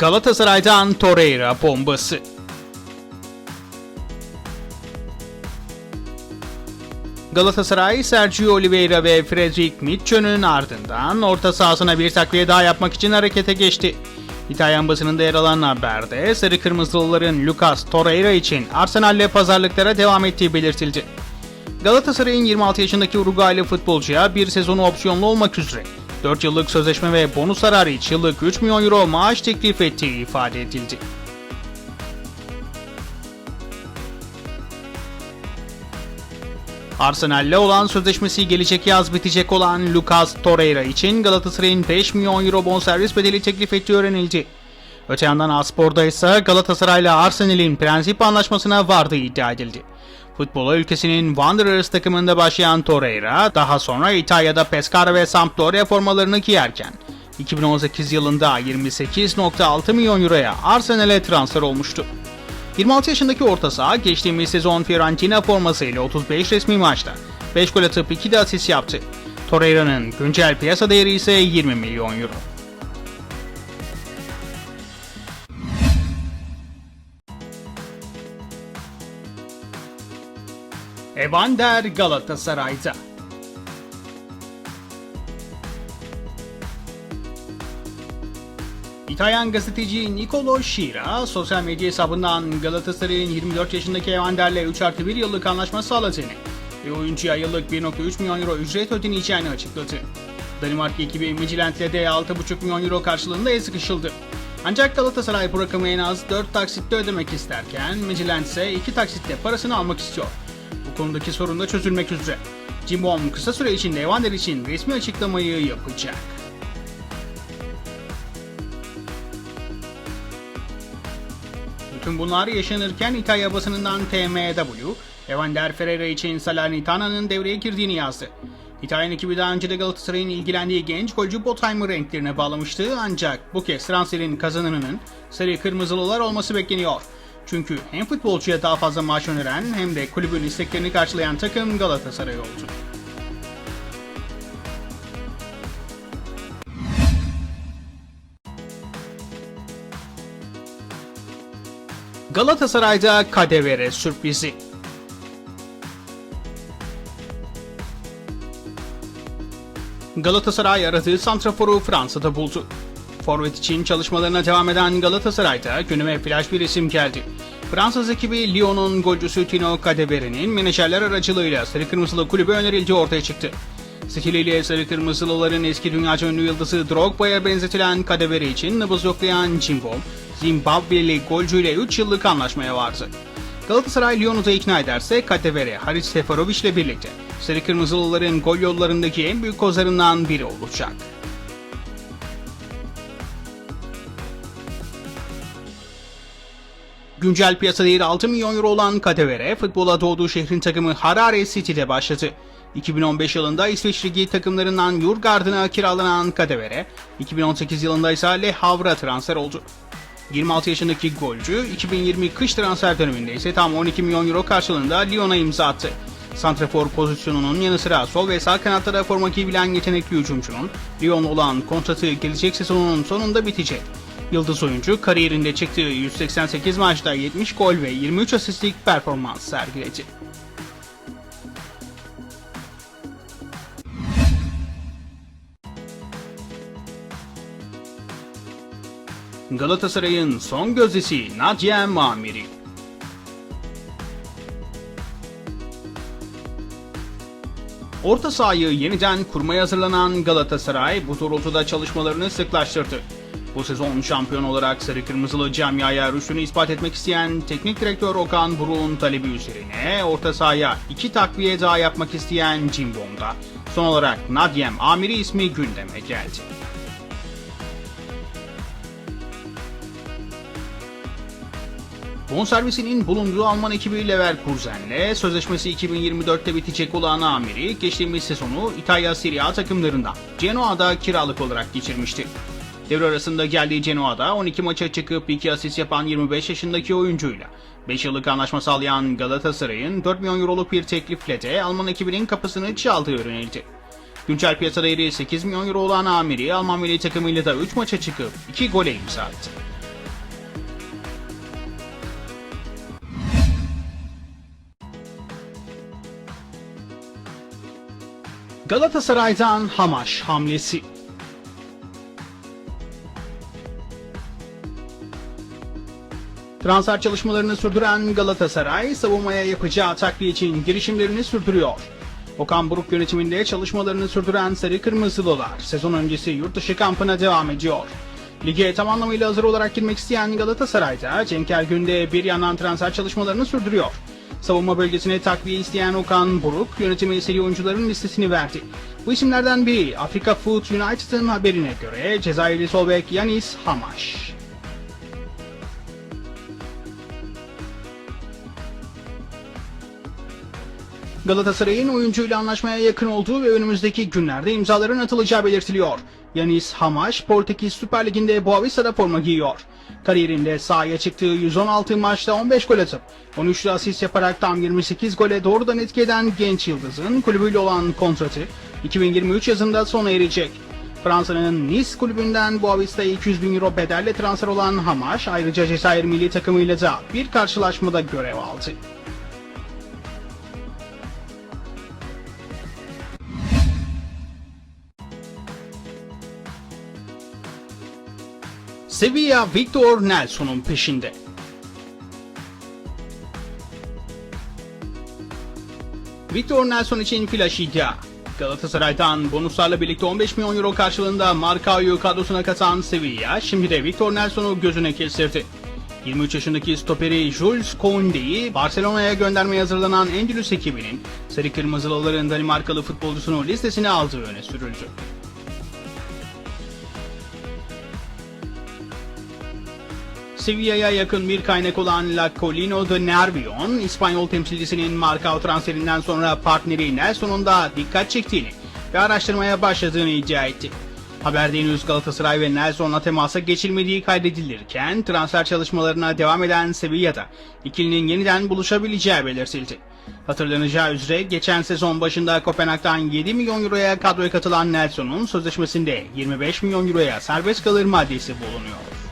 Galatasaray'dan Torreira bombası. Galatasaray, Sergio Oliveira ve Fredrik Mitchell'ün ardından orta sahasına bir takviye daha yapmak için harekete geçti. İtalyan basınında yer alan haberde Sarı Kırmızılıların Lucas Torreira için Arsenal'le pazarlıklara devam ettiği belirtildi. Galatasaray'ın 26 yaşındaki Uruguaylı futbolcuya bir sezonu opsiyonlu olmak üzere 4 yıllık sözleşme ve bonuslar hariç yıllık 3 milyon euro maaş teklif ettiği ifade edildi. Arsenal'le olan sözleşmesi gelecek yaz bitecek olan Lucas Torreira için Galatasaray'ın 5 milyon euro bonservis bedeli teklif ettiği öğrenildi. Öte yandan Aspor'da ise Galatasaray'la Arsenal'in prensip anlaşmasına vardığı iddia edildi. Futbolu ülkesinin Wanderers takımında başlayan Torreira daha sonra İtalya'da Pescara ve Sampdoria formalarını giyerken 2018 yılında 28.6 milyon euroya Arsenal'e transfer olmuştu. 26 yaşındaki orta saha geçtiğimiz sezon Fiorentina formasıyla 35 resmi maçta 5 gol atıp 2 de asist yaptı. Torreira'nın güncel piyasa değeri ise 20 milyon euro. Evander Galatasaray'da. İtalyan gazeteci Nicolo Shira sosyal medya hesabından Galatasaray'ın 24 yaşındaki Evander'le 3 artı 1 yıllık anlaşma sağladığını ve oyuncuya yıllık 1.3 milyon euro ücret ödeneceğini açıkladı. Danimarka ekibi Midtjylland'le de 6.5 milyon euro karşılığında el sıkışıldı. Ancak Galatasaray bu rakamı en az 4 taksitte ödemek isterken Midtjylland ise 2 taksitte parasını almak istiyor. Bu konudaki sorun da çözülmek üzere. Cimbom kısa süre içinde Evander için resmi açıklamayı yapacak. Bütün bunlar yaşanırken İtalya basınından TMW, Evander Ferreira için Salernitana'nın devreye girdiğini yazdı. İtalyan ekibi daha önce de Galatasaray'ın ilgilendiği genç golcü Botheimer renklerine bağlamıştı ancak bu kez transferin kazananının sarı kırmızılılar olması bekleniyor. Çünkü hem futbolcuya daha fazla maaş öneren hem de kulübün isteklerini karşılayan takım Galatasaray oldu. Galatasaray'da Kadevere sürprizi. Galatasaray aradığı santraforu Fransa'da buldu. Forvet için çalışmalarına devam eden Galatasaray'da günüme flash bir isim geldi. Fransız ekibi Lyon'un golcüsü Tino Kadevere'nin menajerler aracılığıyla Sarı Kırmızılı kulübe önerildiği ortaya çıktı. Stiliyle Sarı Kırmızılıların eski dünyaca ünlü yıldızı Drogba'ya benzetilen Kadevere için nabız yoklayan Cimbom, Zimbabweli golcüyle 3 yıllık anlaşmaya vardı. Galatasaray Lyon'u da ikna ederse Kadevere, Haris Seferovic ile birlikte Sarı Kırmızılıların gol yollarındaki en büyük kozlarından biri olacak. Güncel piyasa değeri 6 milyon euro olan Kadevere, futbola doğduğu şehrin takımı Harare City'de başladı. 2015 yılında İsveç Ligi takımlarından Jurgard'ına kiralanan Kadevere, 2018 yılında ise Le Havre'a transfer oldu. 26 yaşındaki golcü 2020 kış transfer döneminde ise tam 12 milyon euro karşılığında Lyon'a imza attı. Santrafor pozisyonunun yanı sıra sol ve sağ kanatlara forma giyebilen yetenekli hücumcunun Lyon olan kontratı gelecek sezonun sonunda bitecek. Yıldız oyuncu kariyerinde çıktığı 188 maçta 70 gol ve 23 asistlik performans sergiledi. Galatasaray'ın son gözdesi Nadia Mamiri. Orta sahayı yeniden kurmaya hazırlanan Galatasaray bu doğrultuda çalışmalarını sıklaştırdı. Bu sezon şampiyon olarak Sarı Kırmızılı camiaya rüştünü ispat etmek isteyen teknik direktör Okan Buruk'un talebi üzerine orta sahaya iki takviye daha yapmak isteyen Cimbom'da son olarak Nadiem Amiri ismi gündeme geldi. Bonservisinin bulunduğu Alman ekibi Leverkusen'le sözleşmesi 2024'te bitecek olan Amiri geçtiğimiz sezonu İtalya Serie A takımlarından Genoa'da kiralık olarak geçirmişti devre arasında geldiği Genoa'da 12 maça çıkıp 2 asist yapan 25 yaşındaki oyuncuyla 5 yıllık anlaşma sağlayan Galatasaray'ın 4 milyon euroluk bir teklifle de Alman ekibinin kapısını çaldığı öğrenildi. Güncel piyasa değeri 8 milyon euro olan Amiri Alman milli takımıyla da 3 maça çıkıp 2 gole imza attı. Galatasaray'dan Hamaş hamlesi Transfer çalışmalarını sürdüren Galatasaray savunmaya yapacağı takviye için girişimlerini sürdürüyor. Okan Buruk yönetiminde çalışmalarını sürdüren Sarı Kırmızılılar sezon öncesi yurt dışı kampına devam ediyor. Lige tam anlamıyla hazır olarak girmek isteyen Galatasaray'da Cenk Ergün bir yandan transfer çalışmalarını sürdürüyor. Savunma bölgesine takviye isteyen Okan Buruk yönetimi seri oyuncuların listesini verdi. Bu isimlerden biri Afrika Food United'ın haberine göre Cezayirli sol bek Yanis Hamaş. Galatasaray'ın oyuncuyla anlaşmaya yakın olduğu ve önümüzdeki günlerde imzaların atılacağı belirtiliyor. Yanis Hamaş, Portekiz Süper Ligi'nde Boavista'da forma giyiyor. Kariyerinde sahaya çıktığı 116 maçta 15 gol atıp 13 asist yaparak tam 28 gole doğrudan etki eden genç yıldızın kulübüyle olan kontratı 2023 yazında sona erecek. Fransa'nın Nice kulübünden Boavista'ya 200 bin euro bedelle transfer olan Hamaş ayrıca Cezayir milli takımıyla da bir karşılaşmada görev aldı. Sevilla Victor Nelson'un peşinde. Victor Nelson için flash iddia. Galatasaray'dan bonuslarla birlikte 15 milyon euro karşılığında Marcao'yu kadrosuna katan Sevilla şimdi de Victor Nelson'u gözüne kestirdi. 23 yaşındaki stoperi Jules Koundé'yi Barcelona'ya göndermeye hazırlanan Endülüs ekibinin Sarı Kırmızılıların Danimarkalı futbolcusunu listesine aldığı öne sürüldü. Sevilla'ya yakın bir kaynak olan La Colino de Nervion, İspanyol temsilcisinin Marcao transferinden sonra partneri Nelson'un dikkat çektiğini ve araştırmaya başladığını iddia etti. Haberde henüz Galatasaray ve Nelson'la temasa geçilmediği kaydedilirken transfer çalışmalarına devam eden Sevilla'da ikilinin yeniden buluşabileceği belirtildi. Hatırlanacağı üzere geçen sezon başında Kopenhag'dan 7 milyon euroya kadroya katılan Nelson'un sözleşmesinde 25 milyon euroya serbest kalır maddesi bulunuyor.